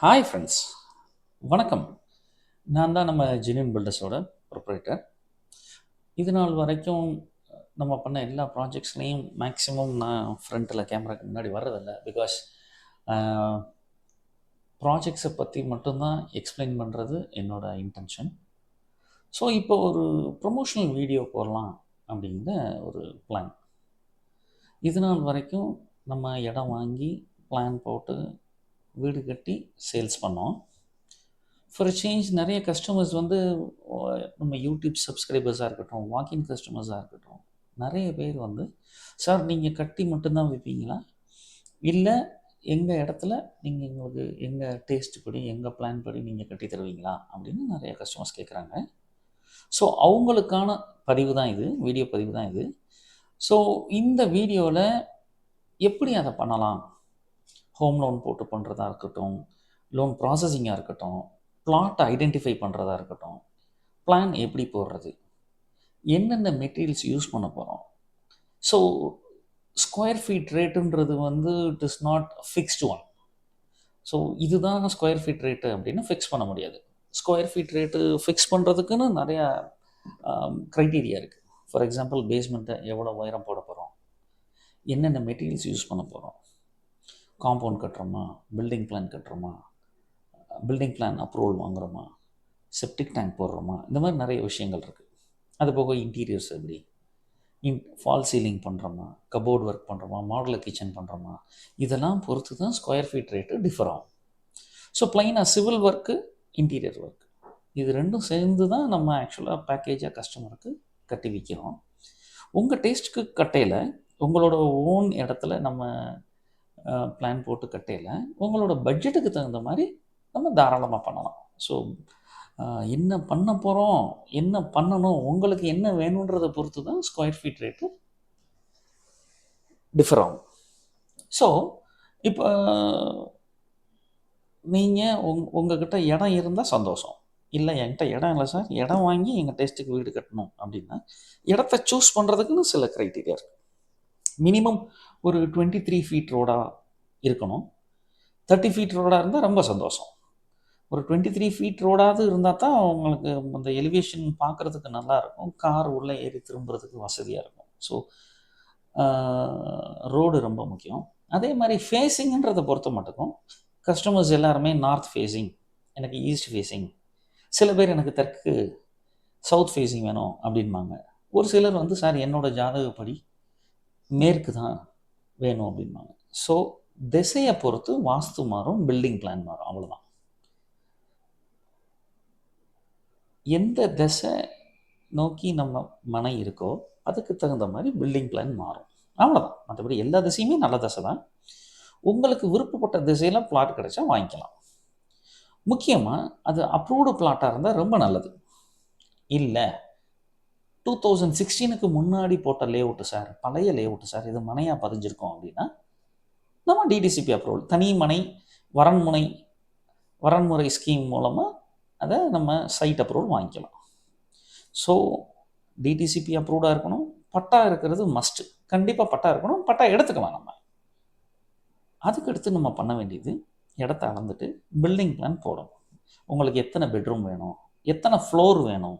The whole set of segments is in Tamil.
ஹாய் ஃப்ரெண்ட்ஸ் வணக்கம். நான் தான் நம்ம ஜெனியன் பில்டர்ஸோட ப்ரொப்ரேட்டர் இது நாள் வரைக்கும் நம்ம பண்ண எல்லா ப்ராஜெக்ட்ஸ்லேயும் மேக்ஸிமம் நான் ஃப்ரண்ட்டில் கேமராக்கு முன்னாடி வர்றதில்ல. பிகாஸ் ப்ராஜெக்ட்ஸை பற்றி மட்டும்தான் எக்ஸ்பிளைன் பண்ணுறது என்னோடய இன்டென்ஷன் ஸோ இப்போ ஒரு ப்ரொமோஷனல் வீடியோ போடலாம் அப்படிங்கிற ஒரு பிளான் இது நாள் வரைக்கும் நம்ம இடம் வாங்கி பிளான் போட்டு வீடு கட்டி சேல்ஸ் பண்ணோம். ஃபார் சேஞ்ச் நிறைய கஸ்டமர்ஸ் வந்து நம்ம யூடியூப் சப்ஸ்கிரைபர்ஸாக இருக்கட்டும் வாக்கின் கஸ்டமர்ஸாக இருக்கட்டும் நிறைய பேர் வந்து சார் நீங்கள் கட்டி மட்டும்தான் விற்பீங்களா இல்லை எங்கள் இடத்துல நீங்கள் எங்களுக்கு எங்கள் டேஸ்ட் படி எங்கள் பிளான் படி நீங்கள் கட்டி தருவீங்களா? அப்படின்னு நிறைய கஸ்டமர்ஸ் கேட்குறாங்க ஸோ அவங்களுக்கான பதிவு தான் இது வீடியோ பதிவு தான் இது. ஸோ இந்த வீடியோவில் எப்படி அதை பண்ணலாம்? ஹோம் லோன் போட்டு பண்ணுறதா இருக்கட்டும் லோன் ப்ராசஸிங்காக இருக்கட்டும் பிளாட் ஐடென்டிஃபை பண்ணுறதா இருக்கட்டும் பிளான் எப்படி போடுறது என்னென்ன மெட்டீரியல்ஸ் யூஸ் பண்ண போகிறோம் ஸோ ஸ்கொயர் ஃபீட் ரேட்டுன்றது வந்து it is not fixed one so இதுதான் ஸ்கொயர் ஃபீட் ரேட்டு அப்படின்னு ஃபிக்ஸ் பண்ண முடியாது. ஸ்கொயர் ஃபீட் ரேட்டு ஃபிக்ஸ் பண்ணுறதுக்குன்னு நிறையா க்ரைட்டீரியா இருக்குது ஃபார் எக்ஸாம்பிள் பேஸ்மெண்ட்டை எவ்வளோ உயரம் போட போகிறோம் என்னென்ன மெட்டீரியல்ஸ் யூஸ் பண்ண போகிறோம் காம்பவுண்ட் கட்டுறோமா? பில்டிங் பிளான் கட்டுறோமா? பில்டிங் பிளான் அப்ரூவல் வாங்குறோமா? செப்டிக் டேங்க் போடுறோமா? இந்த மாதிரி நிறைய விஷயங்கள் இருக்குது அது போக இன்டீரியர்ஸ் எப்படி? இன் ஃபால் சீலிங் பண்ணுறோமா கபோர்ட் ஒர்க் பண்ணுறோமா மாடலர் கிச்சன் பண்ணுறோமா இதெல்லாம் பொறுத்து தான் ஸ்கொயர் ஃபீட் ரேட்டு டிஃபர் ஆகும் ஸோ பிளைனாக சிவில் ஒர்க்கு இன்டீரியர் ஒர்க் இது ரெண்டும் சேர்ந்து தான் நம்ம ஆக்சுவலாக பேக்கேஜாக கஸ்டமருக்கு கட்டி விற்கிறோம் உங்கள் டேஸ்ட்டுக்கு கட்டையில் உங்களோட ஓன் இடத்துல நம்ம பிளான் போட்டு கட்டையில் உங்களோட பட்ஜெட்டுக்கு தகுந்த மாதிரி நம்ம தாராளமாக பண்ணலாம். ஸோ என்ன பண்ண போகிறோம் என்ன பண்ணணும் உங்களுக்கு என்ன வேணுன்றதை பொறுத்து தான் ஸ்கொயர் ஃபீட் ரேட்டு டிஃபர் ஆகும். ஸோ இப்போ நீங்கள் உங் உங்ககிட்ட இடம் இருந்தால் சந்தோஷம். இல்லை என்கிட்ட இடம் இல்லை சார் இடம் வாங்கி எங்கள் டேஸ்ட்டுக்கு வீடு கட்டணும் அப்படின்னா இடத்த சூஸ் பண்ணுறதுக்குன்னு சில க்ரைட்டீரியா இருக்குது மினிமம் ஒரு டுவெண்ட்டி த்ரீ ஃபீட் ரோடாக இருக்கணும். தேர்ட்டி ஃபீட் ரோடாக இருந்தால் ரொம்ப சந்தோஷம். ஒரு டுவெண்ட்டி த்ரீ ஃபீட் ரோடாவது இருந்தால் தான் உங்களுக்கு அந்த எலிவேஷன் பார்க்குறதுக்கு நல்லா இருக்கும். கார் உள்ளே ஏறி திரும்புறதுக்கு வசதியாக இருக்கும். ஸோ ரோடு ரொம்ப முக்கியம். அதே மாதிரி ஃபேஸிங்கன்றதை பொறுத்த மட்டுக்கும் கஸ்டமர்ஸ் எல்லாருமே நார்த் ஃபேஸிங் எனக்கு ஈஸ்ட் ஃபேஸிங் சில பேர் எனக்கு தெற்கு சவுத் ஃபேஸிங் வேணும் அப்படின்பாங்க ஒரு சிலர் வந்து சார் என்னோடய ஜாதகப்படி மேற்கு தான் வேணும் அப்படின்பாங்க ஸோ திசையை பொறுத்து வாஸ்து மாறும் பில்டிங் பிளான் மாறும். அவ்வளோதான் எந்த திசை நோக்கி நம்ம மனை இருக்கோ அதுக்கு தகுந்த மாதிரி பில்டிங் பிளான் மாறும். அவ்வளோதான் மற்றபடி எல்லா திசையுமே நல்ல திசை தான். உங்களுக்கு விருப்பப்பட்ட திசையில் பிளாட் கிடைச்சா வாங்கிக்கலாம். முக்கியமாக அது அப்ரூவ்டு பிளாட்டாக இருந்தால் ரொம்ப நல்லது. இல்லை டூ தௌசண்ட் சிக்ஸ்டீனுக்கு முன்னாடி போட்ட லே அவுட்டு சார் பழைய லே அவுட்டு சார் இது மனையாக பதிஞ்சிருக்கோம் அப்படின்னா நம்ம டிடிசிபி அப்ரூவல் தனி மனை வரன்முனை வரன்முறை ஸ்கீம் மூலமாக அதை நம்ம சைட் அப்ரூவல் வாங்கிக்கலாம். ஸோ டிடிசிபி அப்ரூவ்டாக இருக்கணும். பட்டா இருக்கிறது மஸ்ட்டு கண்டிப்பாக பட்டா இருக்கணும். பட்டா எடுத்துக்கலாம் நம்ம. அதுக்கடுத்து நம்ம பண்ண வேண்டியது இடத்த அளந்துட்டு பில்டிங் பிளான் போடணும். உங்களுக்கு எத்தனை பெட்ரூம் வேணும்? எத்தனை ஃப்ளோர் வேணும்?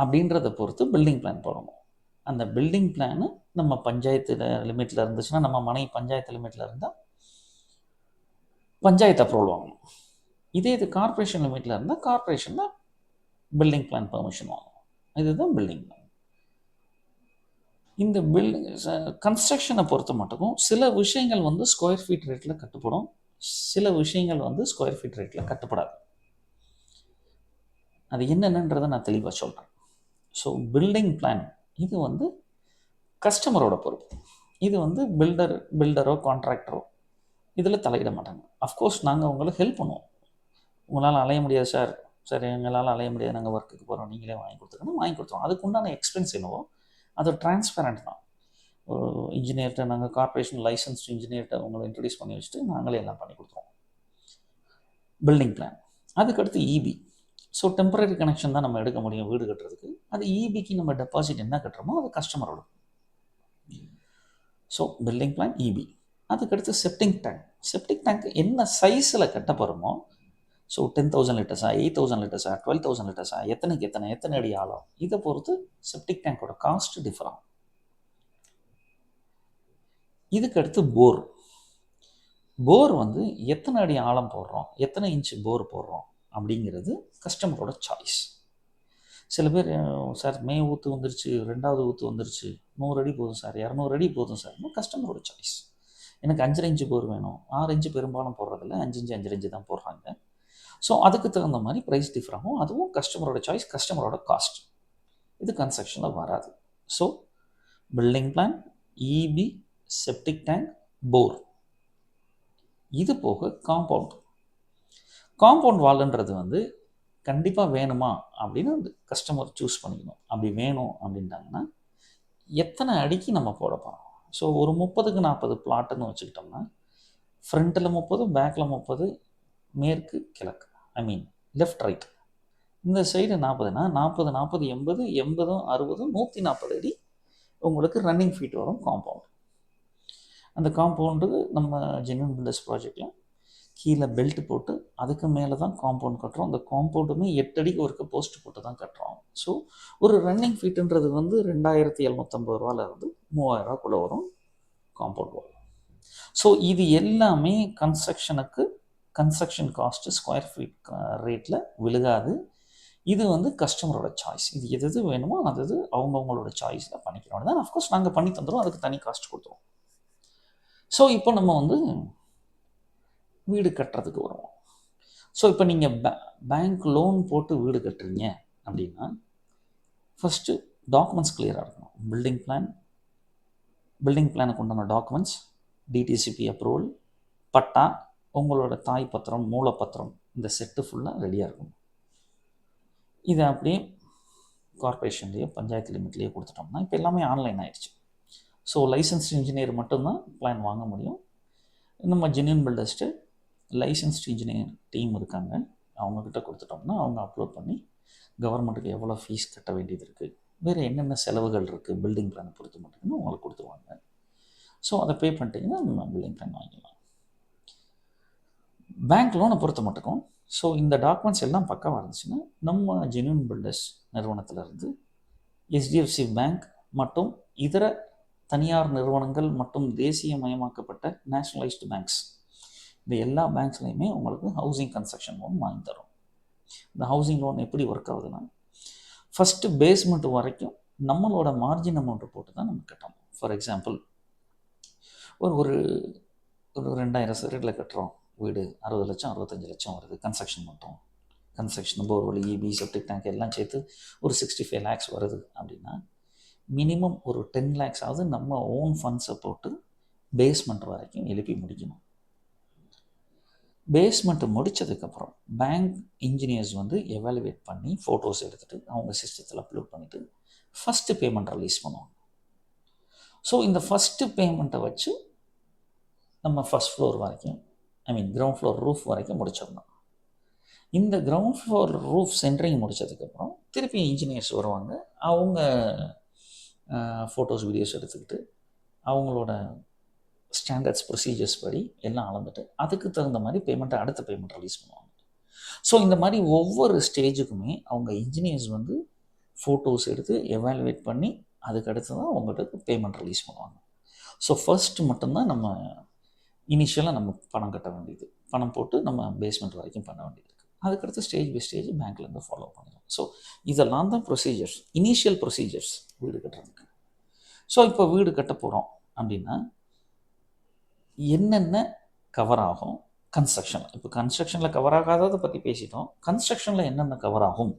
அப்படின்றத பொறுத்து பில்டிங் பிளான் போடணும். அந்த பில்டிங் பிளானு நம்ம பஞ்சாயத்து லிமிட்டில் இருந்துச்சுன்னா நம்ம மனை பஞ்சாயத்து லிமிட்டில் இருந்தால் பஞ்சாயத்து அப்ரூவல் வாங்கணும். இதே இது கார்பரேஷன் லிமிட்டில் இருந்தால் கார்ப்பரேஷனில் பில்டிங் பிளான் பெர்மிஷன் வாங்கணும். இதுதான் பில்டிங் பிளான் இந்த பில் கன்ஸ்ட்ரக்ஷனை பொறுத்த மட்டும் சில விஷயங்கள் வந்து ஸ்கொயர் ஃபீட் ரேட்டில் கட்டுப்படும். சில விஷயங்கள் வந்து ஸ்கொயர் ஃபீட் ரேட்டில் கட்டுப்படாது. அது என்னென்னன்றதை நான் தெளிவாக சொல்கிறேன் ஸோ பில்டிங் பிளான் இது வந்து கஸ்டமரோட பொறுப்பு. இது வந்து பில்டர் பில்டரோ கான்ட்ராக்டரோ இதில் தலையிட மாட்டாங்க. அஃப்கோர்ஸ் நாங்கள் உங்களுக்கு ஹெல்ப் பண்ணுவோம். உங்களால் அலைய முடியாது சார் சார் எங்களால் அலைய முடியாது. நாங்கள் ஒர்க்குக்கு போகிறோம் நீங்களே வாங்கி கொடுத்துருக்கணும் வாங்கி கொடுத்துருவோம். அதுக்கு உண்டான எக்ஸ்பென்ஸ் என்னவோ அது டிரான்ஸ்பேரண்ட் தான். ஒரு இன்ஜினியர்கிட்ட நாங்கள் கார்ப்பரேஷன் லைசன்ஸ் இன்ஜினியர்கிட்ட உங்களை இன்ட்ரடியூஸ் பண்ணி வச்சுட்டு நாங்களே எல்லாம் பண்ணி கொடுத்துருவோம். பில்டிங் பிளான் அதுக்கடுத்து இபி ஸோ டெம்பரரி கனெக்ஷன் தான் நம்ம எடுக்க முடியும் வீடு கட்டுறதுக்கு. அது இபிக்கு நம்ம டெபாசிட் என்ன கட்டுறோமோ அது கஸ்டமரோட ஸோ பில்டிங் பிளான் இபி அதுக்கடுத்து செப்டிங் டேங்க் செப்டிக் டேங்க் என்ன சைஸில் கட்ட போகிறோமோ ஸோ டென் தௌசண்ட் லிட்டர்ஸா எயிட் தௌசண்ட் லிட்டர்ஸா டுவெல் தௌசண்ட் லிட்டர்ஸா எத்தனைக்கு எத்தனை எத்தனை அடி ஆழம் இதை பொறுத்து செப்டிக் டேங்கோட காஸ்ட் டிஃபர் ஆகும். இதுக்கடுத்து போர் போர் வந்து எத்தனை அடி ஆழம் போடுறோம் எத்தனை இன்ச்சு போர் போடுறோம் அப்படிங்கிறது கஸ்டமரோட சாய்ஸ் சில பேர் சார் மே ஊற்று வந்துருச்சு ரெண்டாவது ஊற்று வந்துருச்சு நூறு அடி போதும் சார் இரநூறு அடி போதும் சார். கஸ்டமரோட சாய்ஸ் எனக்கு அஞ்சரை இன்ச்சு போர் வேணும் ஆறு இன்ச்சு பெரும்பாலும் போடுறதில்ல அஞ்சு இன்ச்சு அஞ்சரை இன்ச்சு தான் போடுறாங்க. ஸோ அதுக்கு தகுந்த மாதிரி ப்ரைஸ் டிஃபர் ஆகும். அதுவும் கஸ்டமரோட சாய்ஸ் கஸ்டமரோட காஸ்ட் இது கன்ஸ்ட்ரக்ஷனில் வராது. So building plan EB septic tank bore இது போக காம்பவுண்ட் காம்பவுண்ட் வால்ன்றது வந்து கண்டிப்பாக வேணுமா அப்படின்னு அந்த கஸ்டமர் சூஸ் பண்ணிக்கணும். அப்படி வேணும் அப்படின்ட்டாங்கன்னா எத்தனை அடிக்கு நம்ம போட போகிறோம் ஸோ ஒரு முப்பதுக்கு நாற்பது பிளாட்டுன்னு வச்சுக்கிட்டோம்னா ஃப்ரண்ட்டில் முப்பது பேக்கில் முப்பது மேற்கு கிழக்கு. ஐ மீன் லெஃப்ட் ரைட் இந்த சைடு நாற்பதுனா நாற்பது நாற்பது எண்பது எண்பதும் அறுபதும் நூற்றி நாற்பது அடி உங்களுக்கு ரன்னிங் ஃபீட் வரும் காம்பவுண்ட் அந்த காம்பவுண்டு நம்ம ஜென்வன் பில்டர்ஸ் ப்ராஜெக்டில் கீழே பெல்ட் போட்டு அதுக்கு மேலே தான் காம்பவுண்ட் கட்டுறோம். அந்த காம்பவுண்டுமே எட்டடிக்கு ஒருக்க போஸ்ட் போட்டு தான் கட்டுறோம். ஸோ ஒரு ரன்னிங் ஃபீட்டுன்றது வந்து ரெண்டாயிரத்தி எழுநூத்தம்பது ரூபாலேருந்து மூவாயிரரூவாக்குள்ளே வரும் காம்பவுண்ட் வால் ஸோ இது எல்லாமே கன்ஸ்ட்ரக்ஷனுக்கு கன்ஸ்ட்ரக்ஷன் காஸ்ட்டு ஸ்கொயர் ஃபீட் ரேட்டில் விழுகாது. இது வந்து கஸ்டமரோட சாய்ஸ் இது எது எது வேணுமோ அது இது அவங்கவுங்களோட சாய்ஸில் பண்ணிக்கிறோம் தான் அஃப்கோர்ஸ் நாங்கள் பண்ணி தந்துடுவோம் அதுக்கு தனி காஸ்ட் கொடுத்துருவோம். ஸோ இப்போ நம்ம வந்து வீடு கட்டுறதுக்கு வருவோம். ஸோ இப்போ நீங்கள் பே பேங்க் லோன் போட்டு வீடு கட்டுறீங்க அப்படின்னா ஃபஸ்ட்டு டாக்குமெண்ட்ஸ் கிளியராக இருக்கணும். பில்டிங் பிளான் பில்டிங் பிளானுக்கு உண்டான டாக்குமெண்ட்ஸ் டிடிசிபி அப்ரூவல் பட்டா உங்களோட தாய் பத்திரம் மூலப்பத்திரம் இந்த செட்டு ஃபுல்லாக ரெடியாக இருக்கும் இதை அப்படியே கார்பரேஷன்லேயோ பஞ்சாயத்து லிமிட்லேயோ கொடுத்துட்டோம்னா இப்போ எல்லாமே ஆன்லைன் ஆயிடுச்சு. ஸோ லைசன்ஸ்டு இன்ஜினியர் மட்டும்தான் பிளான் வாங்க முடியும். நம்ம ஜென்யூன் பில்டர்ஸ்ட்டு லைசன்ஸ்ட் இன்ஜினியர் டீம் இருக்காங்க. அவங்கக்கிட்ட கொடுத்துட்டோம்னா அவங்க அப்லோட் பண்ணி கவர்மெண்ட்டுக்கு எவ்வளோ ஃபீஸ் கட்ட வேண்டியது இருக்குது வேறு என்னென்ன செலவுகள் இருக்குது பில்டிங் பிளானை பொறுத்து மட்டும்னு அவங்களுக்கு கொடுத்துருவாங்க. ஸோ அதை பே பண்ணிட்டீங்கன்னா நம்ம பில்டிங் பிளான் வாங்கிக்கலாம். பேங்க் லோனை பொறுத்த மட்டுக்கும். ஸோ இந்த டாக்குமெண்ட்ஸ் எல்லாம் பக்கமாக இருந்துச்சுன்னா நம்ம ஜென்யூன் பில்டர்ஸ் நிறுவனத்திலிருந்து எஸ்டிஎஃப்சி பேங்க் மற்றும் இதர தனியார் நிறுவனங்கள் மற்றும் தேசியமயமாக்கப்பட்ட நேஷ்னலைஸ்டு பேங்க்ஸ் இந்த எல்லா பேங்க்ஸ்லையுமே உங்களுக்கு ஹவுசிங் கன்ஸ்ட்ரக்ஷன் லோன் வாங்கி தரும். இந்த ஹவுசிங் லோன் எப்படி ஒர்க் ஆகுதுன்னா ஃபஸ்ட்டு பேஸ்மெண்ட் வரைக்கும் நம்மளோட மார்ஜின் அமௌண்ட்டை போட்டு தான் நம்ம கட்டணும். ஃபார் எக்ஸாம்பிள் ஒரு ஒரு ஒரு ரெண்டாயிரம் சதுரடியில் கட்டுறோம். வீடு அறுபது லட்சம் அறுபத்தஞ்சு லட்சம் வருது. கன்ஸ்ட்ரக்ஷன் மட்டும். Construction borewell EB septic tank எல்லாம் சேர்த்து ஒரு சிக்ஸ்டி ஃபைவ் லேக்ஸ் வருது அப்படின்னா மினிமம் ஒரு டென் லேக்ஸ் ஆகுது நம்ம ஓன் ஃபண்ட்ஸை போட்டு பேஸ்மெண்ட் வரைக்கும் எழுப்பி முடிக்கணும். பேஸ்மெண்ட்டு முடித்ததுக்கப்புறம் பேங்க் இன்ஜினியர்ஸ் வந்து எவாலுவேட் பண்ணி ஃபோட்டோஸ் எடுத்துகிட்டு அவங்க சிஸ்டத்தில் அப்லோட் பண்ணிவிட்டு ஃபஸ்ட்டு பேமெண்ட் ரிலீஸ் பண்ணுவாங்க. ஸோ இந்த ஃபஸ்ட்டு பேமெண்ட்டை வச்சு நம்ம ஃபஸ்ட் ஃப்ளோர் வரைக்கும் I mean ground floor roof வரைக்கும் முடிச்சிடணும். இந்த கிரவுண்ட் ஃப்ளோர் ரூஃப் சென்ட்ரிங் முடித்ததுக்கப்புறம் திருப்பி இன்ஜினியர்ஸ் வருவாங்க. அவங்க ஃபோட்டோஸ் வீடியோஸ் எடுத்துக்கிட்டு அவங்களோட ஸ்டாண்டர்ட்ஸ் ப்ரொசீஜர்ஸ் படி எல்லாம் அளந்துட்டு அதுக்கு தகுந்த மாதிரி பேமெண்ட்டை அடுத்த பேமெண்ட் ரிலீஸ் பண்ணுவாங்க. ஸோ இந்த மாதிரி ஒவ்வொரு ஸ்டேஜுக்குமே அவங்க இன்ஜினியர்ஸ் வந்து ஃபோட்டோஸ் எடுத்து எவாலுவேட் பண்ணி அதுக்கு அடுத்து தான் அவங்களுக்கு பேமெண்ட் ரிலீஸ் பண்ணுவாங்க. ஸோ ஃபர்ஸ்ட்டு மட்டும்தான் நம்ம இனிஷியலாக நம்ம பணம் கட்ட வேண்டியது. பணம் போட்டு நம்ம பேஸ்மெண்ட் வரைக்கும் பண்ண வேண்டியது இருக்குது அதுக்கடுத்து ஸ்டேஜ் பை ஸ்டேஜ் பேங்க்லேருந்து ஃபாலோ பண்ணலாம் ஸோ இதெல்லாம் தான் ப்ரொசீஜர்ஸ் இனிஷியல் ப்ரொசீஜர்ஸ் வீடு கட்டுறதுக்கு. ஸோ இப்போ வீடு கட்ட போகிறோம் அப்படின்னா என்னென்ன கவர் ஆகும்? கன்ஸ்ட்ரக்ஷன் இப்போ கன்ஸ்ட்ரக்ஷனில் கவர் ஆகாததை பற்றி பேசிட்டோம். கன்ஸ்ட்ரக்ஷனில் என்னென்ன கவர் ஆகும்?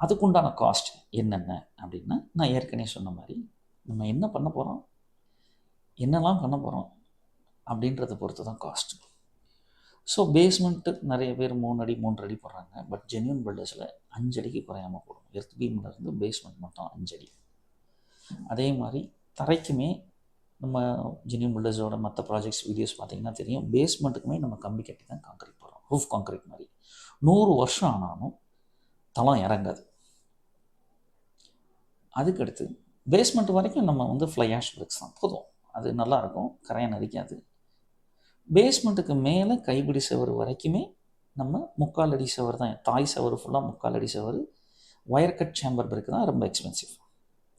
அதுக்குண்டான காஸ்ட் என்னென்ன? அப்படின்னா நான் ஏற்கனவே சொன்ன மாதிரி நம்ம என்ன பண்ண போகிறோம் என்னெல்லாம் பண்ண போகிறோம் அப்படின்றத பொறுத்து தான் காஸ்ட் ஸோ பேஸ்மெண்ட்டு நிறைய பேர் மூணு அடி மூன்று அடி போடுறாங்க. பட் ஜென்யூன் பில்டர்ஸில் அஞ்சு அடிக்கு குறையாமல் போடும். எர்த் பீம்லேருந்து பேஸ்மெண்ட் மட்டும் அஞ்சடி அதே மாதிரி தரைக்குமே நம்ம ஜென்யூன் பில்டர்ஸோட மற்ற ப்ராஜெக்ட்ஸ் வீடியோஸ் பார்த்தீங்கன்னா தெரியும். பேஸ்மெண்ட்டுக்குமே நம்ம கம்பி கட்டி தான் காங்கிரீட் போடுறோம். ரூஃப் காங்கிரீட் மாதிரி. நூறு வருஷம் ஆனாலும் தளம் இறங்காது. அதுக்கடுத்து பேஸ்மெண்ட் வரைக்கும் நம்ம வந்து ஃப்ளை ஆஷ் பிரிக்ஸ் தான். போதும். அது நல்லாயிருக்கும். கரையை நரிக்காது. பேஸ்மெண்ட்டுக்கு மேலே கைப்பிடி சவர் வரைக்குமே நம்ம முக்கால் அடி சவர் தான். தாய் சவர் ஃபுல்லாக முக்கால் அடி சவர். ஒயர் கட் சேம்பர் பிரிக்கு தான் ரொம்ப எக்ஸ்பென்சிவ்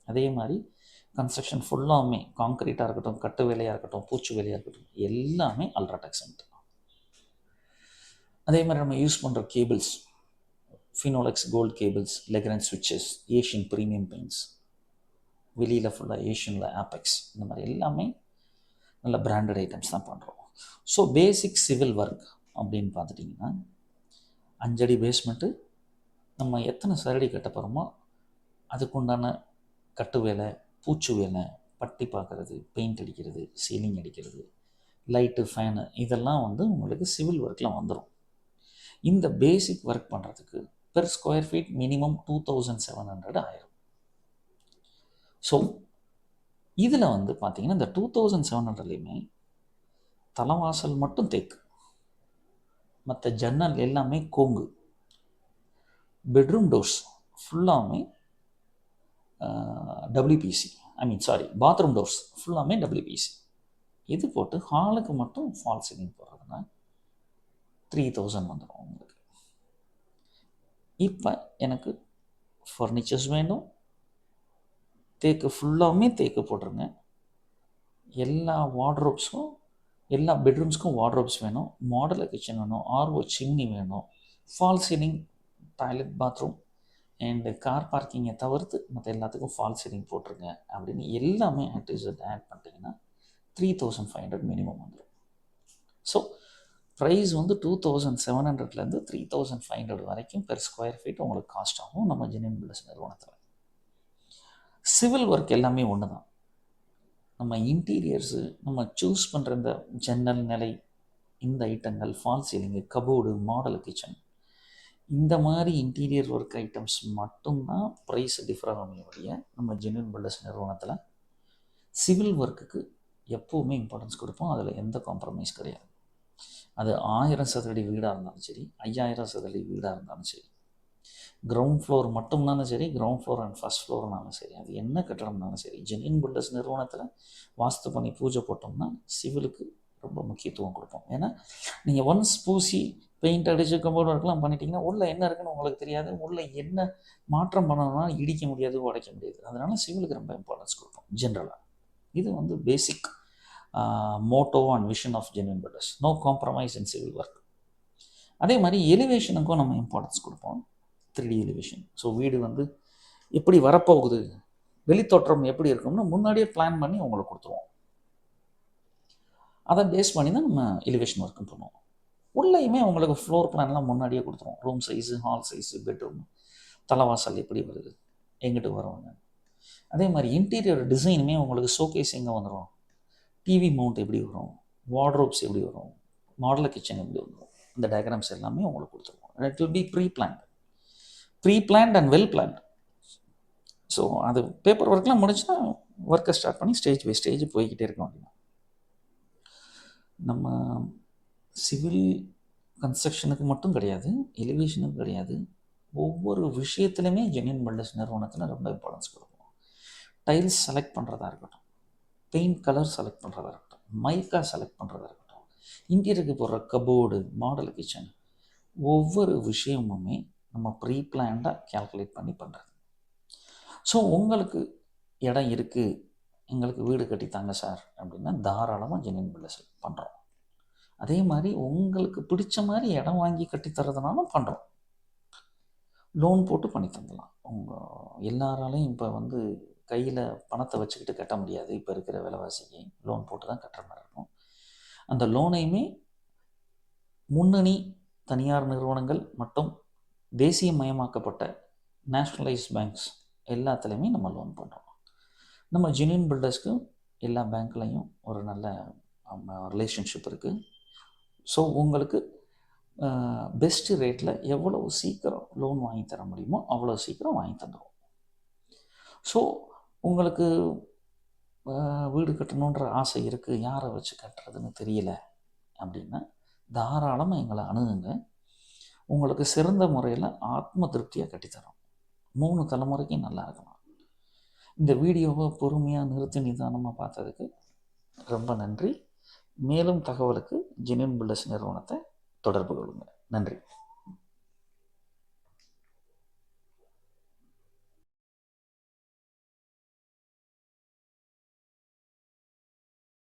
அதே மாதிரி கன்ஸ்ட்ரக்ஷன் ஃபுல்லாமே காங்க்ரீட்டாக இருக்கட்டும் கட்டு வேலையாக இருக்கட்டும் பூச்சி வேலையாக இருக்கட்டும் எல்லாமே அல்ட்ராடெக் சிமெண்ட் அதே மாதிரி நம்ம யூஸ் பண்ணுற cables Finolex gold cables Legrand சுவிட்சஸ் Asian premium paints வெளியில் ஃபுல்லாக ஏஷியனில் ஆப்பெக்ஸ் இந்த மாதிரி எல்லாமே நல்ல பிராண்டட் ஐட்டம்ஸ் தான் பண்ணுறோம் ஸோ பேசிக் சிவில் ஒர்க் அப்படின்னு பார்த்துட்டிங்கன்னா அஞ்சடி பேஸ்மெண்ட்டு நம்ம எத்தனை சரடி கட்ட போகிறோமோ அதுக்குண்டான கட்டு வேலை பூச்சு வேலை பட்டி பார்க்குறது பெயிண்ட் அடிக்கிறது சீலிங் அடிக்கிறது லைட்டு ஃபேனு இதெல்லாம் வந்து உங்களுக்கு சிவில் ஒர்க்கில் வந்துடும் இந்த பேசிக் ஒர்க் பண்ணுறதுக்கு per square feet minimum two thousand seven hundred ஆயிரும். ஸோ இதில் வந்து பார்த்தீங்கன்னா இந்த டூ தௌசண்ட் செவன் ஹண்ட்ரட்லேயுமே தலைவாசல் மட்டும் தேக்கு. மற்ற ஜன்னல் எல்லாமே கோங்கு. பெட்ரூம் டோர்ஸ் ஃபுல்லாமே WPC I mean sorry bathroom doors ஃபுல்லாமே டபிள்யூபிசி இது போட்டு ஹாலுக்கு மட்டும் ஃபால் சீலிங் போடுறதுனா த்ரீ தௌசண்ட் வந்துடும் உங்களுக்கு. இப்போ எனக்கு ஃபர்னிச்சர்ஸ் வேணும் தேக்கு ஃபுல்லாமே தேக்கு போட்டுருங்க. எல்லா வார்ட்ரோப்ஸும் எல்லா பெட்ரூம்ஸ்க்கும் வார்ட்ரோப்ஸ் வேணும். மாடலர் கிச்சன் வேணும். ஆர்ஓ சிம்னி வேணும். Fall ceiling toilet bathroom and car பார்க்கிங்கை தவிர்த்து மற்ற எல்லாத்துக்கும் ஃபால் சீலிங் போட்டிருங்க. அப்படின்னு எல்லாமே ஆக்டிவிஸ் ஆட் பண்ணிட்டீங்கன்னா three thousand five hundred minimum வந்துடும் ஸோ ப்ரைஸ் வந்து டூ தௌசண்ட் செவன் ஹண்ட்ரட்லேருந்து த்ரீ தௌசண்ட் ஃபைவ் ஹண்ட்ரட் வரைக்கும் பெர் ஸ்கொயர் ஃபீட் உங்களுக்கு காஸ்ட் ஆகும். நம்ம ஜெனின் பில்டர்ஸ் நிறுவனத்தில். சிவில் ஒர்க் எல்லாமே ஒன்று தான் நம்ம இன்டீரியர்ஸு நம்ம சூஸ் பண்ணுற இந்த ஜன்னல் நிலை இந்த ஐட்டங்கள் false ceiling cupboard model kitchen இந்த மாதிரி இன்டீரியர் ஒர்க் ஐட்டம்ஸ் மட்டும்தான் ப்ரைஸ் டிஃபர் ஆகும் ஒழிய நம்ம ஜென்யூன் பில்டர்ஸ் நிறுவனத்தில் சிவில் ஒர்க்குக்கு எப்போவுமே இம்பார்ட்டன்ஸ் கொடுப்போம். அதில் எந்த காம்ப்ரமைஸ் கிடையாது. அது ஆயிரம் சதுரடி வீடாக இருந்தாலும் சரி ஐயாயிரம் சதுரடி வீடாக இருந்தாலும் சரி கிரவுண்ட் ஃப்ளோர் மட்டும்னாலும் சரி கிரவுண்ட் ஃப்ளோர் அண்ட் ஃபஸ்ட் ஃப்ளோர்னாலும் சரி அது என்ன கட்டடம்னாலும் சரி ஜெனின் பில்டர்ஸ் நிறுவனத்தில் வாஸ்து பண்ணி பூஜை போட்டோம்னா சிவிலுக்கு ரொம்ப முக்கியத்துவம் கொடுப்போம். ஏன்னா நீங்கள் ஒன்ஸ் பூசி பெயிண்ட் அடித்து கம்போர்ட் ஒர்க்லாம் பண்ணிட்டீங்கன்னா உள்ளே என்ன இருக்குன்னு உங்களுக்கு தெரியாது. உள்ளே என்ன மாற்றம் பண்ணணும்னா இடிக்க முடியாது உடைக்க முடியாது. அதனால சிவிலுக்கு ரொம்ப இம்பார்ட்டன்ஸ் கொடுப்போம் ஜென்ரலாக இது வந்து basic motto and vision of genuine builders no compromise in civil work அதே மாதிரி எலிவேஷனுக்கும் நம்ம இம்பார்ட்டன்ஸ் கொடுப்போம். த்ரீ டி எலிவேஷன் ஸோ வீடு வந்து எப்படி வரப்போகுது வெளித்தோற்றம் எப்படி இருக்கும்னு முன்னாடியே பிளான் பண்ணி உங்களுக்கு கொடுத்துருவோம். அதை பேஸ் பண்ணி தான் நம்ம எலிவேஷன் ஒர்க்கும் பண்ணுவோம். உள்ளேயுமே உங்களுக்கு ஃப்ளோர் பிளான்லாம் முன்னாடியே கொடுத்துருவோம் room size hall size bedroom தலைவாசல் எப்படி வருது? எங்கிட்டு வருவாங்க? அதே மாதிரி இன்டீரியர் டிசைனுமே உங்களுக்கு ஷோகேஸ் எங்கே வந்துடும் டிவி மவுண்ட் எப்படி வரும்? வார்ட்ரோப்ஸ் எப்படி வரும்? மாடல் கிச்சன் எப்படி வந்துடும் இந்த டயக்ராம்ஸ் எல்லாமே உங்களுக்கு கொடுத்துருவோம். It will be pre planned pre planned and well planned so அது பேப்பர் ஒர்க்லாம் முடிச்சுன்னா ஒர்க்கை ஸ்டார்ட் பண்ணி ஸ்டேஜ் பை ஸ்டேஜ் போய்கிட்டே இருக்கோம் அப்படின்னா நம்ம சிவில் கன்ஸ்ட்ரக்ஷனுக்கு மட்டும் கிடையாது எலிவேஷனுக்கு கிடையாது. ஒவ்வொரு விஷயத்துலையுமே ஜெனியன் பில்டர்ஸ் நிறுவனத்தில் ரொம்ப இம்பார்ட்டன்ஸ் கொடுப்போம் டைல்ஸ் செலக்ட் பண்ணுறதா இருக்கட்டும். பெயிண்ட் கலர் செலக்ட் பண்ணுறதா இருக்கட்டும். மைக்கா செலக்ட் பண்ணுறதா இருக்கட்டும். இன்டீரியருக்கு போடுற கபோர்டு மாடல் கிச்சன் ஒவ்வொரு விஷயமுமே நம்ம ப்ரீ பிளான்டாக கேல்குலேட் பண்ணி பண்ணுறது ஸோ உங்களுக்கு இடம் இருக்குது எங்களுக்கு வீடு கட்டித்தாங்க சார் அப்படின்னா தாராளமாக ஜெனியன் பில்டர்ஸ் பண்ணுறோம் அதே மாதிரி உங்களுக்கு பிடிச்ச மாதிரி இடம் வாங்கி கட்டித்தரதுனாலும் பண்ணுறோம் லோன் போட்டு பண்ணி தந்துடலாம். உங்கள் எல்லாராலையும் இப்போ வந்து கையில் பணத்தை வச்சுக்கிட்டு கட்ட முடியாது. இப்போ இருக்கிற விலைவாசிக்கு லோன் போட்டு தான் கட்டுற மாதிரி இருக்கும். அந்த லோனையுமே முன்னணி தனியார் நிறுவனங்கள் மற்றும் தேசியமயமாக்கப்பட்ட நேஷ்னலைஸ் பேங்க்ஸ் எல்லாத்துலேயுமே நம்ம லோன் பண்ணுறோம் நம்ம ஜெனியன் பில்டர்ஸ்க்கு எல்லா பேங்க்லேயும் ஒரு நல்ல ரிலேஷன்ஷிப் இருக்குது ஸோ உங்களுக்கு பெஸ்ட்டு ரேட்டில் எவ்வளோ சீக்கிரம் லோன் வாங்கி தர முடியுமோ அவ்வளோ சீக்கிரம் வாங்கி தந்துடுவோம் ஸோ உங்களுக்கு வீடு கட்டணுன்ற ஆசை இருக்குது யாரை வச்சு கட்டுறதுன்னு தெரியல அப்படின்னா தாராளமாக எங்களை அணுகுங்க. உங்களுக்கு சிறந்த முறையில் ஆத்ம திருப்தியாக கட்டித்தரோம். மூணு தலைமுறைக்கும் நல்லா இருக்கணும் இந்த வீடியோவை பொறுமையாக நிறுத்தி நிதானமாக பார்த்ததுக்கு ரொம்ப நன்றி. மேலும் தகவலுக்கு ஜெனியன் பில்டர்ஸ் நிறுவனத்தை தொடர்பு கொள்ளுங்கள். நன்றி.